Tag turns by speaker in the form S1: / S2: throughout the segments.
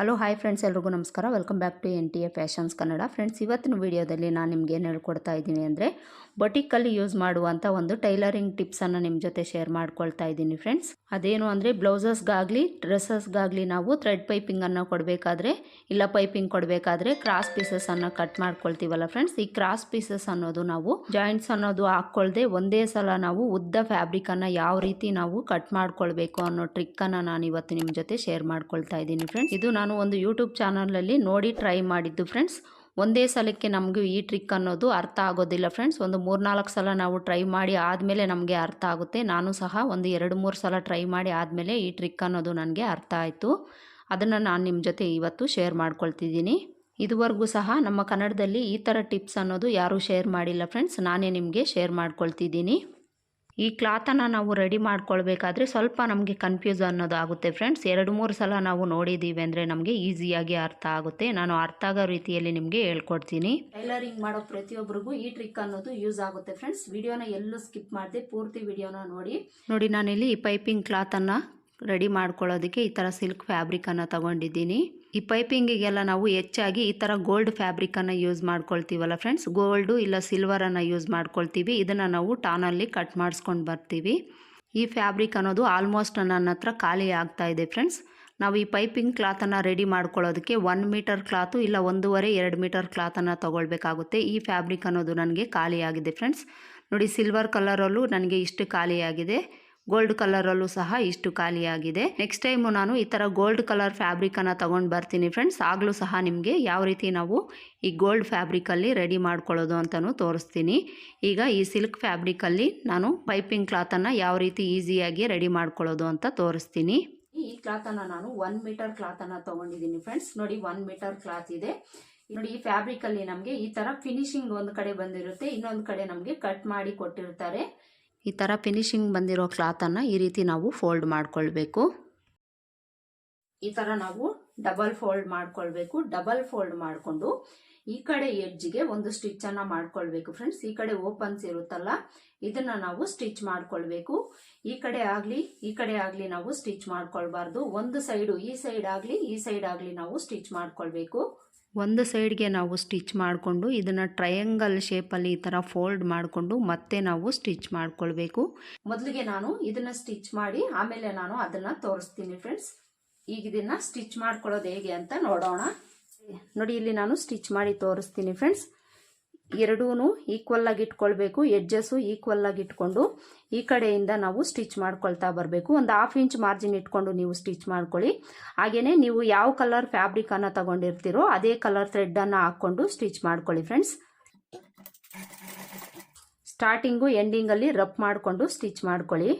S1: Hello hi friends ಎಲ್ರಿಗೂ ನಮಸ್ಕಾರ. Welcome back to N T A fashions Kannada friends ಇವತ್ತಿನ ವಿಡಿಯೋದಲ್ಲಿ ನಾನು ನಿಮ್ಗೆ ಏನು ಹೇಳ್ಕೊಡ್ತಾ ಇದ್ದೀನಿ ಅಂದರೆ ಬೊಟಿಕಲ್ಲಿ ಯೂಸ್ ಮಾಡುವಂಥ ಒಂದು ಟೈಲರಿಂಗ್ ಟಿಪ್ಸನ್ನು ನಿಮ್ಮ ಜೊತೆ ಶೇರ್ ಮಾಡ್ಕೊಳ್ತಾ ಇದ್ದೀನಿ ಫ್ರೆಂಡ್ಸ್ ಅದೇನು ಅಂದರೆ ಬ್ಲೌಸಸ್ಗಾಗಲಿ ಡ್ರೆಸ್ಸಸ್ಗಾಗಲಿ ನಾವು ಥ್ರೆಡ್ ಪೈಪಿಂಗನ್ನು ಕೊಡಬೇಕಾದ್ರೆ ಇಲ್ಲ ಪೈಪಿಂಗ್ ಕೊಡಬೇಕಾದ್ರೆ ಕ್ರಾಸ್ ಪೀಸಸನ್ನು ಕಟ್ ಮಾಡ್ಕೊಳ್ತೀವಲ್ಲ ಫ್ರೆಂಡ್ಸ್ ಈ ಕ್ರಾಸ್ ಪೀಸಸ್ ಅನ್ನೋದು ನಾವು ಜಾಯಿಂಟ್ಸ್ ಅನ್ನೋದು ಹಾಕ್ಕೊಳ್ದೆ ಒಂದೇ ಸಲ ನಾವು ಉದ್ದ ಫ್ಯಾಬ್ರಿಕನ್ನು ಯಾವ ರೀತಿ ನಾವು ಕಟ್ ಮಾಡ್ಕೊಳ್ಬೇಕು ಅನ್ನೋ ಟ್ರಿಕ್ಕನ್ನು ನಾನು ಇವತ್ತು ನಿಮ್ಮ ಜೊತೆ ಶೇರ್ ಮಾಡ್ಕೊಳ್ತಾ ಇದ್ದೀನಿ ಫ್ರೆಂಡ್ಸ್ ಇದು ನಾನು ಒಂದು ಯೂಟ್ಯೂಬ್ ಚಾನಲಲ್ಲಿ ನೋಡಿ ಟ್ರೈ ಮಾಡಿದ್ದು ಫ್ರೆಂಡ್ಸ್ ಒಂದೇ ಸಲಕ್ಕೆ ನಮಗೂ ಈ ಟ್ರಿಕ್ ಅನ್ನೋದು ಅರ್ಥ ಆಗೋದಿಲ್ಲ ಫ್ರೆಂಡ್ಸ್ ಒಂದು ಮೂರ್ನಾಲ್ಕು ಸಲ ನಾವು ಟ್ರೈ ಮಾಡಿ ಆದಮೇಲೆ ನಮಗೆ ಅರ್ಥ ಆಗುತ್ತೆ. ನಾನು ಸಹ ಒಂದು ಎರಡು ಮೂರು ಸಲ ಟ್ರೈ ಮಾಡಿ ಆದಮೇಲೆ ಈ ಟ್ರಿಕ್ ಅನ್ನೋದು ನನಗೆ ಅರ್ಥ ಆಯಿತು. ಅದನ್ನು ನಾನು ನಿಮ್ಮ ಜೊತೆ ಇವತ್ತು ಶೇರ್ ಮಾಡ್ಕೊಳ್ತಿದ್ದೀನಿ. ಇದುವರೆಗೂ ಸಹ ನಮ್ಮ ಕನ್ನಡದಲ್ಲಿ ಈ ಥರ ಟಿಪ್ಸ್ ಅನ್ನೋದು ಯಾರೂ ಶೇರ್ ಮಾಡಿಲ್ಲ ಫ್ರೆಂಡ್ಸ್ ನಾನೇ ನಿಮಗೆ ಶೇರ್ ಮಾಡ್ಕೊಳ್ತಿದ್ದೀನಿ. ಈ ಕ್ಲಾತನ್ನು ನಾವು ರೆಡಿ ಮಾಡ್ಕೊಳ್ಬೇಕಾದ್ರೆ ಸ್ವಲ್ಪ ನಮಗೆ ಕನ್ಫ್ಯೂಸ್ ಅನ್ನೋದು ಆಗುತ್ತೆ ಫ್ರೆಂಡ್ಸ್ ಎರಡು ಮೂರು ಸಲ ನಾವು ನೋಡಿದ್ದೀವಿ ಅಂದರೆ ನಮಗೆ ಈಸಿಯಾಗಿ ಅರ್ಥ ಆಗುತ್ತೆ. ನಾನು ಅರ್ಥ ಆಗೋ ರೀತಿಯಲ್ಲಿ ನಿಮಗೆ ಹೇಳ್ಕೊಡ್ತೀನಿ. ಟೈಲರಿಂಗ್ ಮಾಡೋ ಪ್ರತಿಯೊಬ್ಬರಿಗೂ ಈ ಟ್ರಿಕ್ ಅನ್ನೋದು ಯೂಸ್ ಆಗುತ್ತೆ ಫ್ರೆಂಡ್ಸ್ ವಿಡಿಯೋನ ಎಲ್ಲೂ ಸ್ಕಿಪ್ ಮಾಡದೆ ಪೂರ್ತಿ ವಿಡಿಯೋನ ನೋಡಿ. ನೋಡಿ ನಾನಿಲ್ಲಿ ಈ ಪೈಪಿಂಗ್ ಕ್ಲಾತನ್ನು ರೆಡಿ ಮಾಡ್ಕೊಳ್ಳೋದಕ್ಕೆ ಈ ಥರ ಸಿಲ್ಕ್ ಫ್ಯಾಬ್ರಿಕನ್ನು ತಗೊಂಡಿದ್ದೀನಿ. ಈ ಪೈಪಿಂಗಿಗೆಲ್ಲ ನಾವು ಹೆಚ್ಚಾಗಿ ಈ ಥರ ಗೋಲ್ಡ್ ಫ್ಯಾಬ್ರಿಕನ್ನು ಯೂಸ್ ಮಾಡ್ಕೊಳ್ತೀವಲ್ಲ ಫ್ರೆಂಡ್ಸ್? ಗೋಲ್ಡು ಇಲ್ಲ ಸಿಲ್ವರನ್ನು ಯೂಸ್ ಮಾಡ್ಕೊಳ್ತೀವಿ. ಇದನ್ನು ನಾವು ಟಾನಲ್ಲಿ ಕಟ್ ಮಾಡಿಸ್ಕೊಂಡು ಬರ್ತೀವಿ. ಈ ಫ್ಯಾಬ್ರಿಕ್ ಅನ್ನೋದು ಆಲ್ಮೋಸ್ಟ್ ನನ್ನ ಹತ್ರ ಖಾಲಿ ಆಗ್ತಾ ಇದೆ ಫ್ರೆಂಡ್ಸ್. ನಾವು ಈ ಪೈಪಿಂಗ್ ಕ್ಲಾತನ್ನು ರೆಡಿ ಮಾಡ್ಕೊಳ್ಳೋದಕ್ಕೆ ಒನ್ ಮೀಟರ್ ಕ್ಲಾತು ಇಲ್ಲ ಒಂದೂವರೆ, ಎರಡು ಮೀಟರ್ ಕ್ಲಾತನ್ನು ತೊಗೊಳ್ಬೇಕಾಗುತ್ತೆ. ಈ ಫ್ಯಾಬ್ರಿಕ್ ಅನ್ನೋದು ನನಗೆ ಖಾಲಿಯಾಗಿದೆ ಫ್ರೆಂಡ್ಸ್. ನೋಡಿ, ಸಿಲ್ವರ್ ಕಲರಲ್ಲೂ ನನಗೆ ಇಷ್ಟು ಖಾಲಿಯಾಗಿದೆ ಗೋಲ್ಡ್ ಕಲರಲ್ಲೂ ಸಹ ಇಷ್ಟು ಖಾಲಿಯಾಗಿದೆ. ನೆಕ್ಸ್ಟ್ ಟೈಮು ನಾನು ಈ ಥರ ಗೋಲ್ಡ್ ಕಲರ್ ಫ್ಯಾಬ್ರಿಕನ್ನು ತೊಗೊಂಡು ಬರ್ತೀನಿ ಫ್ರೆಂಡ್ಸ್ ಆಗಲೂ ಸಹ ನಿಮಗೆ ಯಾವ ರೀತಿ ನಾವು ಈ ಗೋಲ್ಡ್ ಫ್ಯಾಬ್ರಿಕಲ್ಲಿ ರೆಡಿ ಮಾಡ್ಕೊಳ್ಳೋದು ಅಂತಲೂ ತೋರಿಸ್ತೀನಿ. ಈಗ ಈ ಸಿಲ್ಕ್ ಫ್ಯಾಬ್ರಿಕಲ್ಲಿ ನಾನು ಪೈಪಿಂಗ್ ಕ್ಲಾತನ್ನು ಯಾವ ರೀತಿ ಈಸಿಯಾಗಿ ರೆಡಿ ಮಾಡ್ಕೊಳ್ಳೋದು ಅಂತ ತೋರಿಸ್ತೀನಿ. ಈ ಕ್ಲಾತನ್ನು ನಾನು ಒನ್ ಮೀಟರ್ ಕ್ಲಾತನ್ನು ತಗೊಂಡಿದ್ದೀನಿ ಫ್ರೆಂಡ್ಸ್ ನೋಡಿ ಒನ್ ಮೀಟರ್ ಕ್ಲಾತ್ ಇದೆ. ನೋಡಿ ಈ ಫ್ಯಾಬ್ರಿಕ್ ಅಲ್ಲಿ ನಮಗೆ ಈ ತರ ಫಿನಿಶಿಂಗ್ ಒಂದು ಕಡೆ ಬಂದಿರುತ್ತೆ, ಇನ್ನೊಂದು ಕಡೆ ನಮಗೆ ಕಟ್ ಮಾಡಿ ಕೊಟ್ಟಿರ್ತಾರೆ. ಈ ಥರ ಫಿನಿಶಿಂಗ್ ಬಂದಿರೋ ಕ್ಲಾತನ್ನು ಈ ರೀತಿ ನಾವು ಫೋಲ್ಡ್ ಮಾಡಿಕೊಳ್ಬೇಕು. ಈ ಥರ ನಾವು ಡಬಲ್ ಫೋಲ್ಡ್ ಮಾಡ್ಕೊಳ್ಬೇಕು. ಡಬಲ್ ಫೋಲ್ಡ್ ಮಾಡಿಕೊಂಡು ಈ ಕಡೆ ಎಡ್ಜ್ಗೆ ಒಂದು ಸ್ಟಿಚನ್ನು ಮಾಡ್ಕೊಳ್ಬೇಕು. ಫ್ರೆಂಡ್ಸ್ ಈ ಕಡೆ ಓಪನ್ಸ್ ಇರುತ್ತಲ್ಲ ಇದನ್ನ ನಾವು ಸ್ಟಿಚ್ ಮಾಡ್ಕೊಳ್ಬೇಕು. ಈ ಕಡೆ ಆಗಲಿ ಈ ಕಡೆ ಆಗಲಿ ನಾವು ಸ್ಟಿಚ್ ಮಾಡ್ಕೊಳ್ಬಾರ್ದು. ಒಂದು ಸೈಡು ಈ ಸೈಡ್ ಆಗ್ಲಿ ಈ ಸೈಡ್ ಆಗ್ಲಿ ನಾವು ಸ್ಟಿಚ್ ಮಾಡ್ಕೊಳ್ಬೇಕು. ಒಂದು ಸೈಡ್ಗೆ ನಾವು ಸ್ಟಿಚ್ ಮಾಡಿಕೊಂಡು ಇದನ್ನು ಟ್ರಯಾಂಗಲ್ ಶೇಪಲ್ಲಿ ಈ ಥರ ಫೋಲ್ಡ್ ಮಾಡಿಕೊಂಡು ಮತ್ತೆ ನಾವು ಸ್ಟಿಚ್ ಮಾಡ್ಕೊಳ್ಬೇಕು. ಮೊದಲಿಗೆ ನಾನು ಇದನ್ನು ಸ್ಟಿಚ್ ಮಾಡಿ ಆಮೇಲೆ ನಾನು ಅದನ್ನು ತೋರಿಸ್ತೀನಿ ಫ್ರೆಂಡ್ಸ್. ಈಗ ಇದನ್ನು ಸ್ಟಿಚ್ ಮಾಡ್ಕೊಳ್ಳೋದು ಹೇಗೆ ಅಂತ ನೋಡೋಣ. ನೋಡಿ ಇಲ್ಲಿ ನಾನು ಸ್ಟಿಚ್ ಮಾಡಿ ತೋರಿಸ್ತೀನಿ ಫ್ರೆಂಡ್ಸ್. ಎರಡೂ ಈಕ್ವಲ್ ಆಗಿ ಇಟ್ಕೊಳ್ಬೇಕು ಎಡ್ಜಸ್ಸು ಈಕ್ವಲ್ ಆಗಿ ಇಟ್ಕೊಂಡು ಈ ಕಡೆಯಿಂದ ನಾವು ಸ್ಟಿಚ್ ಮಾಡ್ಕೊಳ್ತಾ ಬರಬೇಕು. ಒಂದು ಹಾಫ್ ಇಂಚ್ ಮಾರ್ಜಿನ್ ಇಟ್ಕೊಂಡು ನೀವು ಸ್ಟಿಚ್ ಮಾಡ್ಕೊಳ್ಳಿ. ಹಾಗೆಯೇ ನೀವು ಯಾವ ಕಲರ್ ಫ್ಯಾಬ್ರಿಕನ್ನು ತಗೊಂಡಿರ್ತೀರೋ ಅದೇ ಕಲರ್ ಥ್ರೆಡ್ಡನ್ನು ಹಾಕ್ಕೊಂಡು ಸ್ಟಿಚ್ ಮಾಡ್ಕೊಳ್ಳಿ ಫ್ರೆಂಡ್ಸ್ ಸ್ಟಾರ್ಟಿಂಗು ಎಂಡಿಂಗಲ್ಲಿ ರಫ್ ಮಾಡಿಕೊಂಡು ಸ್ಟಿಚ್ ಮಾಡ್ಕೊಳ್ಳಿ.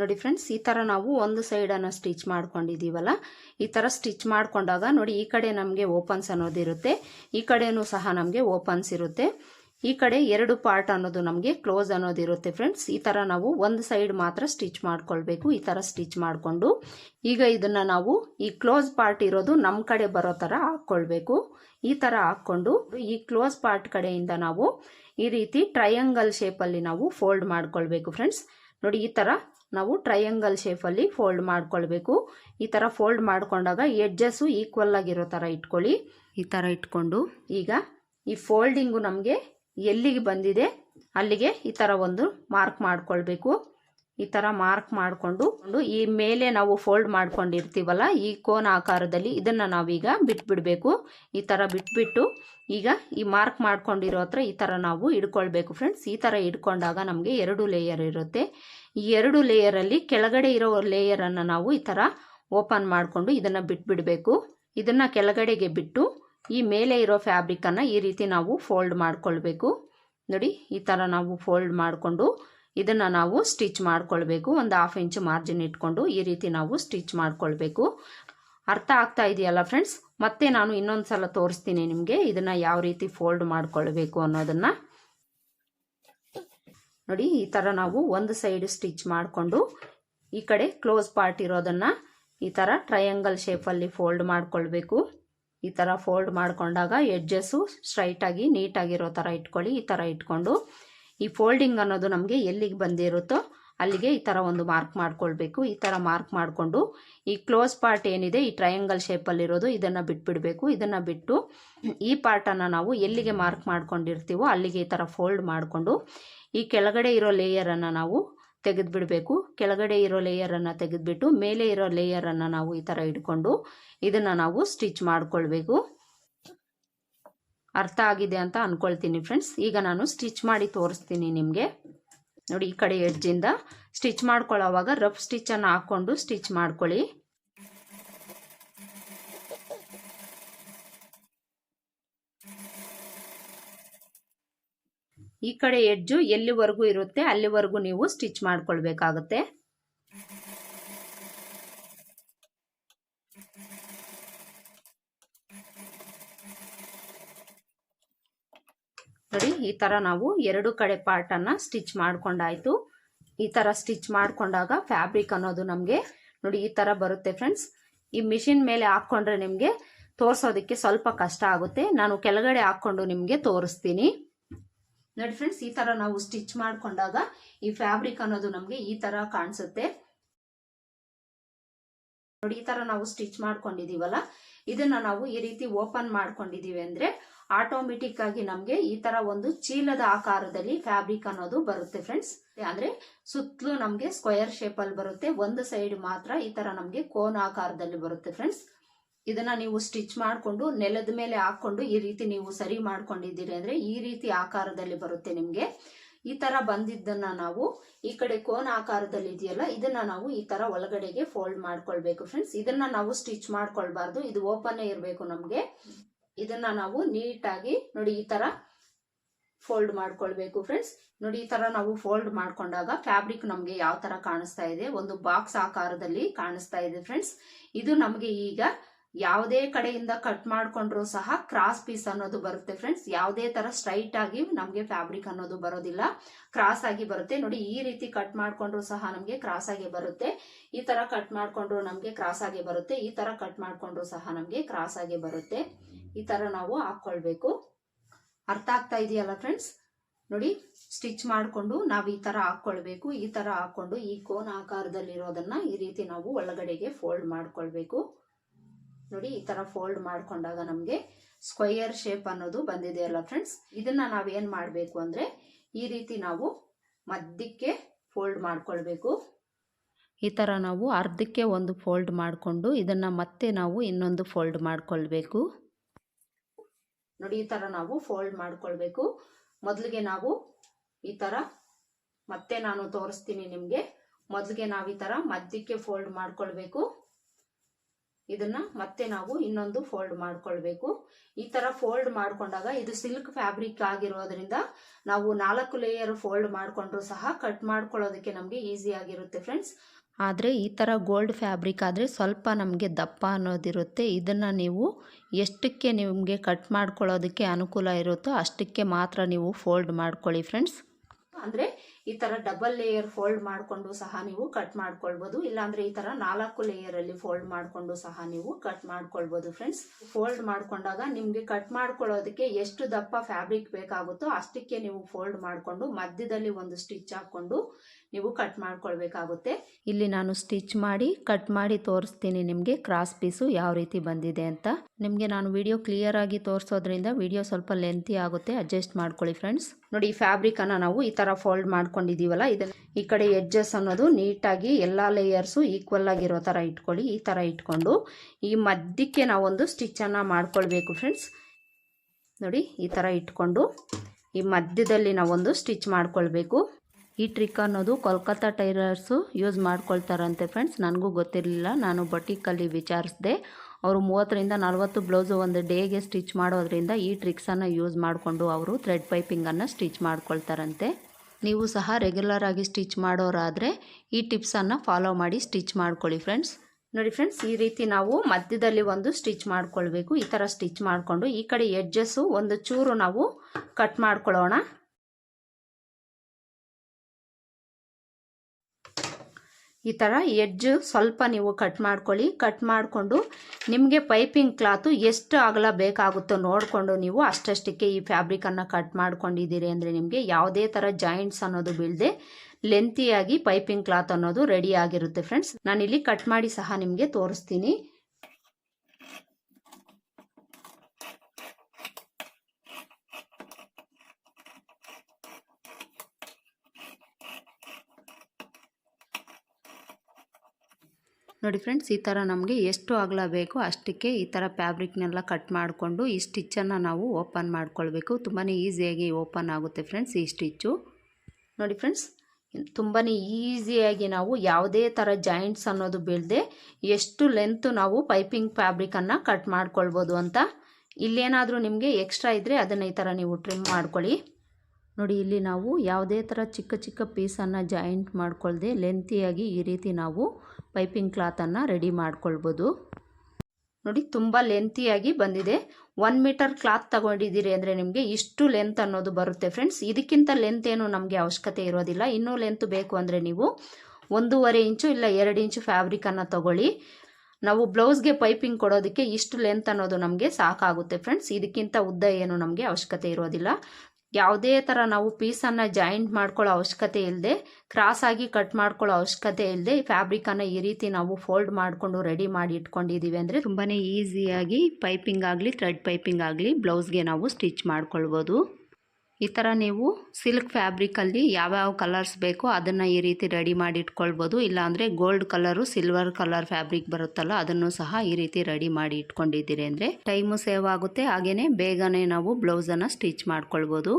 S1: ನೋಡಿ ಫ್ರೆಂಡ್ಸ್ ಈ ಥರ ನಾವು ಒಂದು ಸೈಡನ್ನು ಸ್ಟಿಚ್ ಮಾಡ್ಕೊಂಡಿದ್ದೀವಲ್ಲ, ಈ ಥರ ಸ್ಟಿಚ್ ಮಾಡ್ಕೊಂಡಾಗ ನೋಡಿ ಈ ಕಡೆ ನಮಗೆ ಓಪನ್ಸ್ ಅನ್ನೋದಿರುತ್ತೆ ಈ ಕಡೆಯೂ ಸಹ ನಮಗೆ ಓಪನ್ಸ್ ಇರುತ್ತೆ. ಈ ಕಡೆ ಎರಡು ಪಾರ್ಟ್ ಅನ್ನೋದು ನಮಗೆ ಕ್ಲೋಸ್ ಅನ್ನೋದಿರುತ್ತೆ ಫ್ರೆಂಡ್ಸ್ ಈ ಥರ ನಾವು ಒಂದು ಸೈಡ್ ಮಾತ್ರ ಸ್ಟಿಚ್ ಮಾಡ್ಕೊಳ್ಬೇಕು, ಈ ಥರ ಸ್ಟಿಚ್ ಮಾಡಿಕೊಂಡು. ಈಗ ಇದನ್ನು ನಾವು ಈ ಕ್ಲೋಸ್ ಪಾರ್ಟ್ ಇರೋದು ನಮ್ಮ ಕಡೆ ಬರೋ ಥರ ಹಾಕ್ಕೊಳ್ಬೇಕು. ಈ ಥರ ಹಾಕ್ಕೊಂಡು ಈ ಕ್ಲೋಸ್ ಪಾರ್ಟ್ ಕಡೆಯಿಂದ ನಾವು ಈ ರೀತಿ ಟ್ರಯಾಂಗಲ್ ಶೇಪಲ್ಲಿ ನಾವು ಫೋಲ್ಡ್ ಮಾಡ್ಕೊಳ್ಬೇಕು ಫ್ರೆಂಡ್ಸ್ ನೋಡಿ ಈ ಥರ ನಾವು ಟ್ರಯಾಂಗಲ್ ಶೇಪಲ್ಲಿ ಫೋಲ್ಡ್ ಮಾಡ್ಕೊಳ್ಬೇಕು. ಈ ಥರ ಫೋಲ್ಡ್ ಮಾಡಿಕೊಂಡಾಗ ಎಡ್ಜಸ್ಸು ಈಕ್ವಲ್ ಆಗಿರೋ ಥರ ಇಟ್ಕೊಳ್ಳಿ. ಈ ಥರ ಇಟ್ಕೊಂಡು. ಈಗ ಈ ಫೋಲ್ಡಿಂಗು ನಮಗೆ ಎಲ್ಲಿಗೆ ಬಂದಿದೆ ಅಲ್ಲಿಗೆ ಈ ಥರ ಒಂದು ಮಾರ್ಕ್ ಮಾಡ್ಕೊಳ್ಬೇಕು. ಈ ಥರ ಮಾರ್ಕ್ ಮಾಡಿಕೊಂಡು ಈ ಮೇಲೆ ನಾವು ಫೋಲ್ಡ್ ಮಾಡ್ಕೊಂಡಿರ್ತೀವಲ್ಲ ಈ ಕೋನ್ ಆಕಾರದಲ್ಲಿ ಇದನ್ನು ನಾವೀಗ ಬಿಟ್ಬಿಡಬೇಕು. ಈ ಥರ ಬಿಟ್ಬಿಟ್ಟು ಈಗ ಈ ಮಾರ್ಕ್ ಮಾಡ್ಕೊಂಡಿರೋ ಹತ್ರ ಈ ಥರ ನಾವು ಇಡ್ಕೊಳ್ಬೇಕು. ಫ್ರೆಂಡ್ಸ್ ಈ ಥರ ಇಡ್ಕೊಂಡಾಗ ನಮಗೆ ಎರಡು ಲೇಯರ್ ಇರುತ್ತೆ. ಎರಡು ಲೇಯರಲ್ಲಿ ಕೆಳಗಡೆ ಇರೋ ಲೇಯರನ್ನು ನಾವು ಈ ಥರ ಓಪನ್ ಮಾಡಿಕೊಂಡು ಇದನ್ನು ಬಿಟ್ಬಿಡಬೇಕು. ಇದನ್ನು ಕೆಳಗಡೆಗೆ ಬಿಟ್ಟು ಈ ಮೇಲೆ ಇರೋ ಫ್ಯಾಬ್ರಿಕನ್ನು ಈ ರೀತಿ ನಾವು ಫೋಲ್ಡ್ ಮಾಡಿಕೊಳ್ಬೇಕು. ನೋಡಿ, ಈ ಥರ ನಾವು ಫೋಲ್ಡ್ ಮಾಡಿಕೊಂಡು ಇದನ್ನು ನಾವು ಸ್ಟಿಚ್ ಮಾಡಿಕೊಳ್ಬೇಕು. ಒಂದು ಹಾಫ್ ಇಂಚ್ ಮಾರ್ಜಿನ್ ಇಟ್ಕೊಂಡು ಈ ರೀತಿ ನಾವು ಸ್ಟಿಚ್ ಮಾಡಿಕೊಳ್ಬೇಕು. ಅರ್ಥ ಆಗ್ತಾ ಇದೆಯಲ್ಲ ಫ್ರೆಂಡ್ಸ್ ಮತ್ತೆ ನಾನು ಇನ್ನೊಂದು ಸಲ ತೋರಿಸ್ತೀನಿ ನಿಮಗೆ ಇದನ್ನು ಯಾವ ರೀತಿ ಫೋಲ್ಡ್ ಮಾಡಿಕೊಳ್ಬೇಕು ಅನ್ನೋದನ್ನು. ನೋಡಿ, ಈ ಥರ ನಾವು ಒಂದು ಸೈಡ್ ಸ್ಟಿಚ್ ಮಾಡಿಕೊಂಡು ಈ ಕಡೆ ಕ್ಲೋಸ್ ಪಾರ್ಟ್ ಇರೋದನ್ನು ಈ ಥರ ಟ್ರಯಾಂಗಲ್ ಶೇಪಲ್ಲಿ ಫೋಲ್ಡ್ ಮಾಡಿಕೊಳ್ಬೇಕು. ಈ ಥರ ಫೋಲ್ಡ್ ಮಾಡ್ಕೊಂಡಾಗ ಎಡ್ಜಸ್ಸು ಸ್ಟ್ರೈಟಾಗಿ ನೀಟಾಗಿರೋ ಥರ ಇಟ್ಕೊಳ್ಳಿ, ಈ ಥರ ಇಟ್ಕೊಂಡು ಈ ಫೋಲ್ಡಿಂಗ್ ಅನ್ನೋದು ನಮಗೆ ಎಲ್ಲಿಗೆ ಬಂದಿರುತ್ತೋ ಅಲ್ಲಿಗೆ ಈ ಥರ ಒಂದು ಮಾರ್ಕ್ ಮಾಡ್ಕೊಳ್ಬೇಕು. ಈ ಥರ ಮಾರ್ಕ್ ಮಾಡಿಕೊಂಡು ಈ ಕ್ಲೋಸ್ ಪಾರ್ಟ್ ಏನಿದೆ, ಈ ಟ್ರಯಾಂಗಲ್ ಶೇಪಲ್ಲಿರೋದು ಇದನ್ನು ಬಿಟ್ಬಿಡಬೇಕು. ಇದನ್ನು ಬಿಟ್ಟು ಈ ಪಾರ್ಟನ್ನು ನಾವು ಎಲ್ಲಿಗೆ ಮಾರ್ಕ್ ಮಾಡ್ಕೊಂಡಿರ್ತೀವೋ ಅಲ್ಲಿಗೆ ಈ ಥರ ಫೋಲ್ಡ್ ಮಾಡಿಕೊಂಡು ಈ ಕೆಳಗಡೆ ಇರೋ ಲೇಯರನ್ನು ನಾವು ತೆಗೆದುಬಿಡಬೇಕು. ಕೆಳಗಡೆ ಇರೋ ಲೇಯರನ್ನು ತೆಗೆದುಬಿಟ್ಟು ಮೇಲೆ ಇರೋ ಲೇಯರನ್ನು ನಾವು ಈ ಥರ ಇಟ್ಕೊಂಡು ಇದನ್ನು ನಾವು ಸ್ಟಿಚ್ ಮಾಡಿಕೊಳ್ಬೇಕು. ಅರ್ಥ ಆಗಿದೆ ಅಂತ ಅಂದ್ಕೊಳ್ತೀನಿ ಫ್ರೆಂಡ್ಸ್ ಈಗ ನಾನು ಸ್ಟಿಚ್ ಮಾಡಿ ತೋರಿಸ್ತೀನಿ ನಿಮಗೆ. ನೋಡಿ ಈ ಕಡೆ ಎಡ್ಜಿಂದ ಸ್ಟಿಚ್ ಮಾಡ್ಕೊಳ್ಳೋವಾಗ ರಫ್ ಸ್ಟಿಚ್ಚನ್ನು ಹಾಕ್ಕೊಂಡು ಸ್ಟಿಚ್ ಮಾಡ್ಕೊಳ್ಳಿ. ಈ ಕಡೆ ಎಡ್ಜು ಎಲ್ಲಿವರೆಗೂ ಇರುತ್ತೆ ಅಲ್ಲಿವರೆಗೂ ನೀವು ಸ್ಟಿಚ್ ಮಾಡ್ಕೊಳ್ಬೇಕಾಗುತ್ತೆ ನೋಡಿ ಈ ಥರ ನಾವು ಎರಡು ಕಡೆ ಪಾರ್ಟನ್ನು ಸ್ಟಿಚ್ ಮಾಡ್ಕೊಂಡಾಯ್ತು. ಈ ಥರ ಸ್ಟಿಚ್ ಮಾಡ್ಕೊಂಡಾಗ ಫ್ಯಾಬ್ರಿಕ್ ಅನ್ನೋದು ನಮಗೆ ನೋಡಿ ಈ ಥರ ಬರುತ್ತೆ ಫ್ರೆಂಡ್ಸ್ ಈ ಮಿಷಿನ್ ಮೇಲೆ ಹಾಕ್ಕೊಂಡ್ರೆ ನಿಮಗೆ ತೋರಿಸೋದಕ್ಕೆ ಸ್ವಲ್ಪ ಕಷ್ಟ ಆಗುತ್ತೆ. ನಾನು ಕೆಳಗಡೆ ಹಾಕ್ಕೊಂಡು ನಿಮಗೆ ತೋರಿಸ್ತೀನಿ. ನೋಡಿ ಫ್ರೆಂಡ್ಸ್ ಈ ಥರ ನಾವು ಸ್ಟಿಚ್ ಮಾಡ್ಕೊಂಡಾಗ ಈ ಫ್ಯಾಬ್ರಿಕ್ ಅನ್ನೋದು ನಮಗೆ ಈ ಥರ ಕಾಣಿಸುತ್ತೆ. ನೋಡಿ ಈ ತರ ನಾವು ಸ್ಟಿಚ್ ಮಾಡ್ಕೊಂಡಿದೀವಲ್ಲ, ಇದನ್ನ ನಾವು ಈ ರೀತಿ ಓಪನ್ ಮಾಡ್ಕೊಂಡಿದೀವಿ ಅಂದ್ರೆ ಆಟೋಮೆಟಿಕ್ ಆಗಿ ನಮಗೆ ಈ ತರ ಒಂದು ಚೀಲದ ಆಕಾರದಲ್ಲಿ ಫ್ಯಾಬ್ರಿಕ್ ಅನ್ನೋದು ಬರುತ್ತೆ ಫ್ರೆಂಡ್ಸ್ ಅಂದ್ರೆ ಸುತ್ತಲೂ ನಮಗೆ ಸ್ಕ್ವಯರ್ ಶೇಪ್ ಅಲ್ಲಿ ಬರುತ್ತೆ. ಒಂದು ಸೈಡ್ ಮಾತ್ರ ಈ ತರ ನಮಗೆ ಕೋನ್ ಆಕಾರದಲ್ಲಿ ಬರುತ್ತೆ ಫ್ರೆಂಡ್ಸ್ ಇದನ್ನ ನೀವು ಸ್ಟಿಚ್ ಮಾಡಿಕೊಂಡು ನೆಲದ ಮೇಲೆ ಹಾಕೊಂಡು ಈ ರೀತಿ ನೀವು ಸರಿ ಮಾಡ್ಕೊಂಡಿದ್ದೀರಿ ಅಂದ್ರೆ ಈ ರೀತಿ ಆಕಾರದಲ್ಲಿ ಬರುತ್ತೆ ನಿಮ್ಗೆ. ಈ ತರ ಬಂದಿದ್ದನ್ನ ನಾವು ಈ ಕಡೆ ಕೋನ್ ಆಕಾರದಲ್ಲಿ ಇದೆಯಲ್ಲ, ಇದನ್ನ ನಾವು ಈ ತರ ಒಳಗಡೆಗೆ ಫೋಲ್ಡ್ ಮಾಡ್ಕೊಳ್ಬೇಕು ಫ್ರೆಂಡ್ಸ್ ಇದನ್ನ ನಾವು ಸ್ಟಿಚ್ ಮಾಡ್ಕೊಳ್ಬಾರ್ದು. ಇದು ಓಪನ್ ಇರಬೇಕು ನಮ್ಗೆ. ಇದನ್ನ ನಾವು ನೀಟಾಗಿ ನೋಡಿ ಈ ತರ ಫೋಲ್ಡ್ ಮಾಡ್ಕೊಳ್ಬೇಕು ಫ್ರೆಂಡ್ಸ್ ನೋಡಿ ಈ ತರ ನಾವು ಫೋಲ್ಡ್ ಮಾಡ್ಕೊಂಡಾಗ ಫ್ಯಾಬ್ರಿಕ್ ನಮ್ಗೆ ಯಾವ ತರ ಕಾಣಿಸ್ತಾ ಇದೆ? ಒಂದು ಬಾಕ್ಸ್ ಆಕಾರದಲ್ಲಿ ಕಾಣಿಸ್ತಾ ಇದೆ ಫ್ರೆಂಡ್ಸ್ ಇದು ನಮ್ಗೆ ಈಗ ಯಾವುದೇ ಕಡೆಯಿಂದ ಕಟ್ ಮಾಡ್ಕೊಂಡ್ರು ಸಹ ಕ್ರಾಸ್ ಪೀಸ್ ಅನ್ನೋದು ಬರುತ್ತೆ ಫ್ರೆಂಡ್ಸ್ ಯಾವುದೇ ತರ ಸ್ಟ್ರೈಟ್ ಆಗಿ ನಮಗೆ ಫ್ಯಾಬ್ರಿಕ್ ಅನ್ನೋದು ಬರೋದಿಲ್ಲ. ಕ್ರಾಸ್ ಆಗಿ ಬರುತ್ತೆ. ನೋಡಿ, ಈ ರೀತಿ ಕಟ್ ಮಾಡ್ಕೊಂಡ್ರು ಸಹ ನಮಗೆ ಕ್ರಾಸ್ ಆಗಿ ಬರುತ್ತೆ. ಈ ತರ ಕಟ್ ಮಾಡ್ಕೊಂಡ್ರು ನಮಗೆ ಕ್ರಾಸ್ ಆಗಿ ಬರುತ್ತೆ. ಈ ತರ ಕಟ್ ಮಾಡ್ಕೊಂಡ್ರು ಸಹ ನಮಗೆ ಕ್ರಾಸ್ ಆಗಿ ಬರುತ್ತೆ. ಈ ತರ ನಾವು ಹಾಕೊಳ್ಬೇಕು ಅರ್ಥ ಆಗ್ತಾ ಇದೆಯಲ್ಲ ಫ್ರೆಂಡ್ಸ್ ನೋಡಿ ಸ್ಟಿಚ್ ಮಾಡಿಕೊಂಡು ನಾವು ಈ ತರ ಹಾಕ್ಕೊಳ್ಬೇಕು. ಈ ತರ ಹಾಕೊಂಡು ಈ ಕೋನ್ ಆಕಾರದಲ್ಲಿರೋದನ್ನ ಈ ರೀತಿ ನಾವು ಒಳಗಡೆಗೆ ಫೋಲ್ಡ್ ಮಾಡ್ಕೊಳ್ಬೇಕು. ನೋಡಿ, ಈ ತರ ಫೋಲ್ಡ್ ಮಾಡ್ಕೊಂಡಾಗ ನಮಗೆ ಸ್ಕ್ವಯರ್ ಶೇಪ್ ಅನ್ನೋದು ಬಂದಿದೆಯಲ್ಲ ಫ್ರೆಂಡ್ಸ್ ಇದನ್ನ ನಾವೇನ್ ಮಾಡಬೇಕು ಅಂದ್ರೆ, ಈ ರೀತಿ ನಾವು ಮಧ್ಯಕ್ಕೆ ಫೋಲ್ಡ್ ಮಾಡ್ಕೊಳ್ಬೇಕು. ಈ ಥರ ನಾವು ಅರ್ಧಕ್ಕೆ ಒಂದು ಫೋಲ್ಡ್ ಮಾಡಿಕೊಂಡು ಇದನ್ನು ಮತ್ತೆ ನಾವು ಇನ್ನೊಂದು ಫೋಲ್ಡ್ ಮಾಡ್ಕೊಳ್ಬೇಕು. ನೋಡಿ, ಈ ಥರ ನಾವು ಫೋಲ್ಡ್ ಮಾಡ್ಕೊಳ್ಬೇಕು. ಮೊದಲಿಗೆ ನಾವು ಈ ಥರ ಮತ್ತೆ ನಾನು ತೋರಿಸ್ತೀನಿ ನಿಮಗೆ. ಮೊದಲಿಗೆ ನಾವು ಈ ಥರ ಮಧ್ಯಕ್ಕೆ ಫೋಲ್ಡ್ ಮಾಡ್ಕೊಳ್ಬೇಕು. ಇದನ್ನ ಮತ್ತೆ ನಾವು ಇನ್ನೊಂದು ಫೋಲ್ಡ್ ಮಾಡ್ಕೊಳ್ಬೇಕು. ಈ ತರ ಫೋಲ್ಡ್ ಮಾಡ್ಕೊಂಡಾಗ ಇದು ಸಿಲ್ಕ್ ಫ್ಯಾಬ್ರಿಕ್ ಆಗಿರೋದ್ರಿಂದ ನಾವು ನಾಲ್ಕು ಲೇಯರ್ ಫೋಲ್ಡ್ ಮಾಡ್ಕೊಂಡ್ರು ಸಹ ಕಟ್ ಮಾಡ್ಕೊಳ್ಳೋದಕ್ಕೆ ನಮಗೆ ಈಸಿ ಆಗಿರುತ್ತೆ ಫ್ರೆಂಡ್ಸ್ ಆದರೆ ಈ ಥರ ಗೋಲ್ಡ್ ಫ್ಯಾಬ್ರಿಕ್ ಆದರೆ ಸ್ವಲ್ಪ ನಮಗೆ ದಪ್ಪ ಅನ್ನೋದಿರುತ್ತೆ. ಇದನ್ನು ನೀವು ಎಷ್ಟಕ್ಕೆ ನಿಮಗೆ ಕಟ್ ಮಾಡ್ಕೊಳ್ಳೋದಕ್ಕೆ ಅನುಕೂಲ ಇರುತ್ತೋ ಅಷ್ಟಕ್ಕೆ ಮಾತ್ರ ನೀವು ಫೋಲ್ಡ್ ಮಾಡ್ಕೊಳ್ಳಿ ಫ್ರೆಂಡ್ಸ್ ಅಂದರೆ ಈ ಥರ ಡಬಲ್ ಲೇಯರ್ ಫೋಲ್ಡ್ ಮಾಡಿಕೊಂಡು ಸಹ ನೀವು ಕಟ್ ಮಾಡ್ಕೊಳ್ಬೋದು. ಇಲ್ಲಾಂದ್ರೆ ಈ ಥರ ನಾಲ್ಕು ಲೇಯರಲ್ಲಿ ಫೋಲ್ಡ್ ಮಾಡಿಕೊಂಡು ಸಹ ನೀವು ಕಟ್ ಮಾಡ್ಕೊಳ್ಬೋದು ಫ್ರೆಂಡ್ಸ್ ಫೋಲ್ಡ್ ಮಾಡ್ಕೊಂಡಾಗ ನಿಮಗೆ ಕಟ್ ಮಾಡ್ಕೊಳ್ಳೋದಕ್ಕೆ ಎಷ್ಟು ದಪ್ಪ ಫ್ಯಾಬ್ರಿಕ್ ಬೇಕಾಗುತ್ತೋ ಅಷ್ಟಕ್ಕೆ ನೀವು ಫೋಲ್ಡ್ ಮಾಡಿಕೊಂಡು ಮಧ್ಯದಲ್ಲಿ ಒಂದು ಸ್ಟಿಚ್ ಹಾಕ್ಕೊಂಡು ನೀವು ಕಟ್ ಮಾಡ್ಕೊಳ್ಬೇಕಾಗುತ್ತೆ. ಇಲ್ಲಿ ನಾನು ಸ್ಟಿಚ್ ಮಾಡಿ ಕಟ್ ಮಾಡಿ ತೋರಿಸ್ತೀನಿ ನಿಮಗೆ ಕ್ರಾಸ್ ಪೀಸು ಯಾವ ರೀತಿ ಬಂದಿದೆ ಅಂತ. ನಿಮಗೆ ನಾನು ವಿಡಿಯೋ ಕ್ಲಿಯರ್ ಆಗಿ ತೋರಿಸೋದ್ರಿಂದ ವಿಡಿಯೋ ಸ್ವಲ್ಪ ಲೆಂತಿ ಆಗುತ್ತೆ ಅಡ್ಜಸ್ಟ್ ಮಾಡ್ಕೊಳ್ಳಿ ಫ್ರೆಂಡ್ಸ್ ನೋಡಿ, ಈ ಫ್ಯಾಬ್ರಿಕನ್ನು ನಾವು ಈ ತರ ಫೋಲ್ಡ್ ಮಾಡ್ಕೊಂಡಿದೀವಲ್ಲ, ಇದನ್ನ ಈ ಕಡೆ ಎಡ್ಜಸ್ ಅನ್ನೋದು ನೀಟಾಗಿ ಎಲ್ಲಾ ಲೇಯರ್ಸು ಈಕ್ವಲ್ ಆಗಿರೋ ತರ ಇಟ್ಕೊಳ್ಳಿ, ಈ ತರ ಇಟ್ಕೊಂಡು. ಈ ಮಧ್ಯಕ್ಕೆ ನಾವೊಂದು ಸ್ಟಿಚ್ ಅನ್ನ ಮಾಡ್ಕೊಳ್ಬೇಕು ಫ್ರೆಂಡ್ಸ್ ನೋಡಿ, ಈ ತರ ಇಟ್ಕೊಂಡು ಈ ಮಧ್ಯದಲ್ಲಿ ನಾವೊಂದು ಸ್ಟಿಚ್ ಮಾಡ್ಕೊಳ್ಬೇಕು. ಈ ಟ್ರಿಕ್ ಅನ್ನೋದು ಕೋಲ್ಕತ್ತಾ ಟೈಲರ್ಸು ಯೂಸ್ ಮಾಡ್ಕೊಳ್ತಾರಂತೆ ಫ್ರೆಂಡ್ಸ್ ನನಗೂ ಗೊತ್ತಿರಲಿಲ್ಲ. ನಾನು ಬಟಿಕಲ್ಲಿ ವಿಚಾರಿಸಿದೆ. ಅವರು ಮೂವತ್ತರಿಂದ ನಲವತ್ತು ಬ್ಲೌಸು ಒಂದು ಡೇಗೆ ಸ್ಟಿಚ್ ಮಾಡೋದ್ರಿಂದ ಈ ಟ್ರಿಕ್ಸನ್ನು ಯೂಸ್ ಮಾಡಿಕೊಂಡು ಅವರು ಥ್ರೆಡ್ ಪೈಪಿಂಗನ್ನು ಸ್ಟಿಚ್ ಮಾಡ್ಕೊಳ್ತಾರಂತೆ. ನೀವು ಸಹ ರೆಗ್ಯುಲರ್ ಆಗಿ ಸ್ಟಿಚ್ ಮಾಡೋರಾದರೆ ಈ ಟಿಪ್ಸನ್ನು ಫಾಲೋ ಮಾಡಿ ಸ್ಟಿಚ್ ಮಾಡ್ಕೊಳ್ಳಿ ಫ್ರೆಂಡ್ಸ್ ನೋಡಿ ಫ್ರೆಂಡ್ಸ್ ಈ ರೀತಿ ನಾವು ಮಧ್ಯದಲ್ಲಿ ಒಂದು ಸ್ಟಿಚ್ ಮಾಡ್ಕೊಳ್ಬೇಕು. ಈ ಥರ ಸ್ಟಿಚ್ ಮಾಡಿಕೊಂಡು ಈ ಕಡೆ ಎಡ್ಜಸ್ಸು ಒಂದು ಚೂರು ನಾವು ಕಟ್ ಮಾಡ್ಕೊಳ್ಳೋಣ. ಈ ಥರ ಎಡ್ಜ್ ಸ್ವಲ್ಪ ನೀವು ಕಟ್ ಮಾಡ್ಕೊಳ್ಳಿ. ಕಟ್ ಮಾಡಿಕೊಂಡು ನಿಮಗೆ ಪೈಪಿಂಗ್ ಕ್ಲಾತು ಎಷ್ಟು ಅಗಲ ಬೇಕಾಗುತ್ತೋ ನೋಡಿಕೊಂಡು ನೀವು ಅಷ್ಟಷ್ಟಕ್ಕೆ ಈ ಫ್ಯಾಬ್ರಿಕನ್ನು ಕಟ್ ಮಾಡ್ಕೊಂಡಿದ್ದೀರಿ ಅಂದರೆ ನಿಮಗೆ ಯಾವುದೇ ಥರ ಜಾಯಿಂಟ್ಸ್ ಅನ್ನೋದು ಬೀಳದೆ ಲೆಂತಿಯಾಗಿ ಪೈಪಿಂಗ್ ಕ್ಲಾತ್ ಅನ್ನೋದು ರೆಡಿ ಆಗಿರುತ್ತೆ ಫ್ರೆಂಡ್ಸ್ ನಾನಿಲ್ಲಿ ಕಟ್ ಮಾಡಿ ಸಹ ನಿಮಗೆ ತೋರಿಸ್ತೀನಿ. ನೋಡಿ ಫ್ರೆಂಡ್ಸ್, ಈ ಥರ ನಮಗೆ ಎಷ್ಟು ಅಗಲ ಬೇಕೋ ಅಷ್ಟಕ್ಕೆ ಈ ಥರ ಫ್ಯಾಬ್ರಿಕ್ನೆಲ್ಲ ಕಟ್ ಮಾಡಿಕೊಂಡು ಈ ಸ್ಟಿಚ್ಚನ್ನು ನಾವು ಓಪನ್ ಮಾಡ್ಕೊಳ್ಬೇಕು. ತುಂಬಾ ಈಸಿಯಾಗಿ ಓಪನ್ ಆಗುತ್ತೆ ಫ್ರೆಂಡ್ಸ್ ಈ ಸ್ಟಿಚ್ಚು. ನೋಡಿ ಫ್ರೆಂಡ್ಸ್ ತುಂಬಾ ಈಸಿಯಾಗಿ ನಾವು ಯಾವುದೇ ಥರ ಜಾಯಿಂಟ್ಸ್ ಅನ್ನೋದು ಬೀಳದೆ ಎಷ್ಟು ಲೆಂತು ನಾವು ಪೈಪಿಂಗ್ ಫ್ಯಾಬ್ರಿಕನ್ನು ಕಟ್ ಮಾಡ್ಕೊಳ್ಬೋದು ಅಂತ. ಇಲ್ಲೇನಾದರೂ ನಿಮಗೆ ಎಕ್ಸ್ಟ್ರಾ ಇದ್ದರೆ ಅದನ್ನು ಈ ಥರ ನೀವು ಟ್ರಿಮ್ ಮಾಡ್ಕೊಳ್ಳಿ. ನೋಡಿ, ಇಲ್ಲಿ ನಾವು ಯಾವುದೇ ಥರ ಚಿಕ್ಕ ಚಿಕ್ಕ ಪೀಸನ್ನು ಜಾಯಿಂಟ್ ಮಾಡ್ಕೊಳ್ಳ್ದೆ ಲೆಂತಿಯಾಗಿ ಈ ರೀತಿ ನಾವು ಪೈಪಿಂಗ್ ಕ್ಲಾತನ್ನು ರೆಡಿ ಮಾಡ್ಕೊಳ್ಬೋದು. ನೋಡಿ, ತುಂಬ ಲೆಂತಿಯಾಗಿ ಬಂದಿದೆ. ಒನ್ ಮೀಟರ್ ಕ್ಲಾತ್ ತಗೊಂಡಿದ್ದೀರಿ ಅಂದರೆ ನಿಮಗೆ ಇಷ್ಟು ಲೆಂತ್ ಅನ್ನೋದು ಬರುತ್ತೆ ಫ್ರೆಂಡ್ಸ್. ಇದಕ್ಕಿಂತ ಲೆಂತ್ ಏನು ನಮಗೆ ಅವಶ್ಯಕತೆ ಇರೋದಿಲ್ಲ. ಇನ್ನೂ ಲೆಂತ್ ಬೇಕು ಅಂದರೆ ನೀವು ಒಂದೂವರೆ ಇಂಚು ಇಲ್ಲ ಎರಡು ಇಂಚು ಫ್ಯಾಬ್ರಿಕನ್ನು ತಗೊಳ್ಳಿ. ನಾವು ಬ್ಲೌಸ್ಗೆ ಪೈಪಿಂಗ್ ಕೊಡೋದಕ್ಕೆ ಇಷ್ಟು ಲೆಂತ್ ಅನ್ನೋದು ನಮಗೆ ಸಾಕಾಗುತ್ತೆ ಫ್ರೆಂಡ್ಸ್. ಇದಕ್ಕಿಂತ ಉದ್ದ ಏನು ನಮಗೆ ಅವಶ್ಯಕತೆ ಇರೋದಿಲ್ಲ. ಯಾವುದೇ ಥರ ನಾವು ಪೀಸನ್ನು ಜಾಯಿಂಟ್ ಮಾಡ್ಕೊಳ್ಳೋ ಅವಶ್ಯಕತೆ ಇಲ್ಲದೆ ಕ್ರಾಸಾಗಿ ಕಟ್ ಮಾಡ್ಕೊಳ್ಳೋ ಅವಶ್ಯಕತೆ ಇಲ್ಲದೆ ಫ್ಯಾಬ್ರಿಕನ್ನು ಈ ರೀತಿ ನಾವು ಫೋಲ್ಡ್ ಮಾಡಿಕೊಂಡು ರೆಡಿ ಮಾಡಿ ಇಟ್ಕೊಂಡಿದ್ದೀವಿ ಅಂದರೆ ತುಂಬಾ ಈಸಿಯಾಗಿ ಪೈಪಿಂಗ್ ಆಗಲಿ, ಥ್ರೆಡ್ ಪೈಪಿಂಗ್ ಆಗಲಿ ಬ್ಲೌಸ್ಗೆ ನಾವು ಸ್ಟಿಚ್ ಮಾಡ್ಕೊಳ್ಬೋದು. ಈ ಥರ ನೀವು ಸಿಲ್ಕ್ ಫ್ಯಾಬ್ರಿಕಲ್ಲಿ ಯಾವ್ಯಾವ ಕಲರ್ಸ್ ಬೇಕೋ ಅದನ್ನು ಈ ರೀತಿ ರೆಡಿ ಮಾಡಿ ಇಟ್ಕೊಳ್ಬೋದು. ಇಲ್ಲಾಂದರೆ gold colour, silver colour fabric ಬರುತ್ತಲ್ಲ, ಅದನ್ನು ಸಹ ಈ ರೀತಿ ರೆಡಿ ಮಾಡಿ ಇಟ್ಕೊಂಡಿದ್ದೀರಿ ಅಂದರೆ ಟೈಮು ಸೇವ್ ಆಗುತ್ತೆ. ಹಾಗೆಯೇ ಬೇಗನೆ ನಾವು ಬ್ಲೌಸನ್ನು ಸ್ಟಿಚ್ ಮಾಡ್ಕೊಳ್ಬೋದು.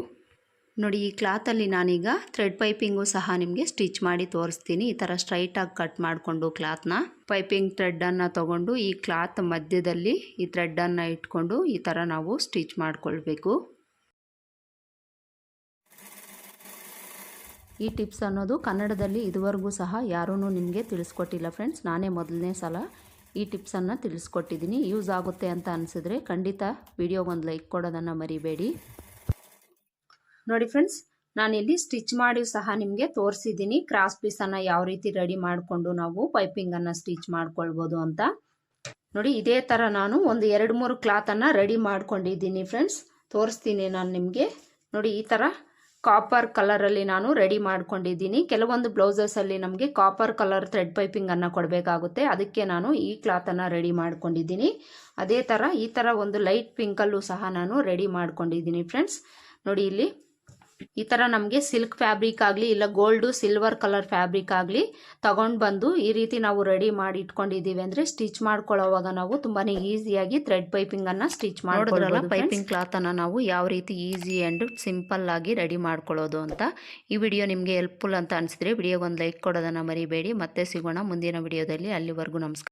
S1: ನೋಡಿ, ಈ ಕ್ಲಾತಲ್ಲಿ ನಾನೀಗ ಥ್ರೆಡ್ ಪೈಪಿಂಗು ಸಹ ನಿಮಗೆ ಸ್ಟಿಚ್ ಮಾಡಿ ತೋರಿಸ್ತೀನಿ. ಈ ಥರ ಸ್ಟ್ರೈಟಾಗಿ ಕಟ್ ಮಾಡಿಕೊಂಡು ಕ್ಲಾತ್ನ. ಪೈಪಿಂಗ್ ಥ್ರೆಡ್ಡನ್ನು ತೊಗೊಂಡು ಈ ಕ್ಲಾತ್ ಮಧ್ಯದಲ್ಲಿ ಈ ಥ್ರೆಡ್ಡನ್ನು ಇಟ್ಕೊಂಡು ಈ ಥರ ನಾವು ಸ್ಟಿಚ್ ಮಾಡ್ಕೊಳ್ಬೇಕು. ಈ ಟಿಪ್ಸ್ ಅನ್ನೋದು ಕನ್ನಡದಲ್ಲಿ ಇದುವರೆಗೂ ಸಹ ಯಾರೂ ನಿಮಗೆ ತಿಳಿಸ್ಕೊಟ್ಟಿಲ್ಲ ಫ್ರೆಂಡ್ಸ್. ನಾನೇ ಮೊದಲನೇ ಸಲ ಈ ಟಿಪ್ಸನ್ನು ತಿಳಿಸ್ಕೊಟ್ಟಿದ್ದೀನಿ. ಯೂಸ್ ಆಗುತ್ತೆ ಅಂತ ಅನಿಸಿದ್ರೆ ಖಂಡಿತ ವಿಡಿಯೋಗೊಂದು ಲೈಕ್ ಕೊಡೋದನ್ನು ಮರಿಬೇಡಿ. ನೋಡಿ ಫ್ರೆಂಡ್ಸ್, ನಾನಿಲ್ಲಿ ಸ್ಟಿಚ್ ಮಾಡಿ ಸಹ ನಿಮಗೆ ತೋರಿಸಿದ್ದೀನಿ. ಕ್ರಾಸ್ ಪೀಸನ್ನು ಯಾವ ರೀತಿ ರೆಡಿ ಮಾಡಿಕೊಂಡು ನಾವು ಪೈಪಿಂಗನ್ನು ಸ್ಟಿಚ್ ಮಾಡ್ಕೊಳ್ಬೋದು ಅಂತ. ನೋಡಿ, ಇದೇ ಥರ ನಾನು ಒಂದು ಎರಡು ಮೂರು ಕ್ಲಾತನ್ನು ರೆಡಿ ಮಾಡ್ಕೊಂಡಿದ್ದೀನಿ ಫ್ರೆಂಡ್ಸ್. ತೋರಿಸ್ತೀನಿ ನಾನು ನಿಮಗೆ. ನೋಡಿ, ಈ ಥರ ಕಾಪರ್ ಕಲರಲ್ಲಿ ನಾನು ರೆಡಿ ಮಾಡ್ಕೊಂಡಿದ್ದೀನಿ. ಕೆಲವೊಂದು ಬ್ಲೌಸಸಲ್ಲಿ ನಮಗೆ ಕಾಪರ್ ಕಲರ್ ಥ್ರೆಡ್ ಪೈಪಿಂಗನ್ನು ಕೊಡಬೇಕಾಗುತ್ತೆ. ಅದಕ್ಕೆ ನಾನು ಈ ಕ್ಲಾತನ್ನು ರೆಡಿ ಮಾಡ್ಕೊಂಡಿದ್ದೀನಿ. ಅದೇ ಥರ ಈ ಥರ ಒಂದು ಲೈಟ್ ಪಿಂಕಲ್ಲೂ ಸಹ ನಾನು ರೆಡಿ ಮಾಡ್ಕೊಂಡಿದ್ದೀನಿ ಫ್ರೆಂಡ್ಸ್ ನೋಡಿ ಇಲ್ಲಿ ಈ ತರ ನಮಗೆ ಸಿಲ್ಕ್ ಫ್ಯಾಬ್ರಿಕ್ ಆಗಲಿ ಇಲ್ಲ ಗೋಲ್ಡು ಸಿಲ್ವರ್ ಕಲರ್ ಫ್ಯಾಬ್ರಿಕ್ ಆಗಲಿ ತಗೊಂಡು ಬಂದು ಈ ರೀತಿ ನಾವು ರೆಡಿ ಮಾಡಿ ಇಟ್ಕೊಂಡಿದ್ದೀವಿ ಅಂದರೆ ಸ್ಟಿಚ್ ಮಾಡ್ಕೊಳ್ಳೋವಾಗ ನಾವು ತುಂಬಾ ಈಸಿಯಾಗಿ ಥ್ರೆಡ್ ಪೈಪಿಂಗನ್ನು ಸ್ಟಿಚ್ ಮಾಡೋದ್ರಲ್ಲ ಪೈಪಿಂಗ್ ಕ್ಲಾತನ್ನು ನಾವು ಯಾವ ರೀತಿ ಈಸಿ ಆ್ಯಂಡ್ ಸಿಂಪಲ್ ಆಗಿ ರೆಡಿ ಮಾಡ್ಕೊಳ್ಳೋದು ಅಂತ ಈ ವಿಡಿಯೋ ನಿಮಗೆ ಹೆಲ್ಪ್ಫುಲ್ ಅಂತ ಅನಿಸಿದ್ರೆ ವಿಡಿಯೋಗೊಂದು ಲೈಕ್ ಕೊಡೋದನ್ನು ಮರಿಬೇಡಿ. ಮತ್ತೆ ಸಿಗೋಣ ಮುಂದಿನ ವಿಡಿಯೋದಲ್ಲಿ ಅಲ್ಲಿವರೆಗೂ ನಮಸ್ಕಾರ.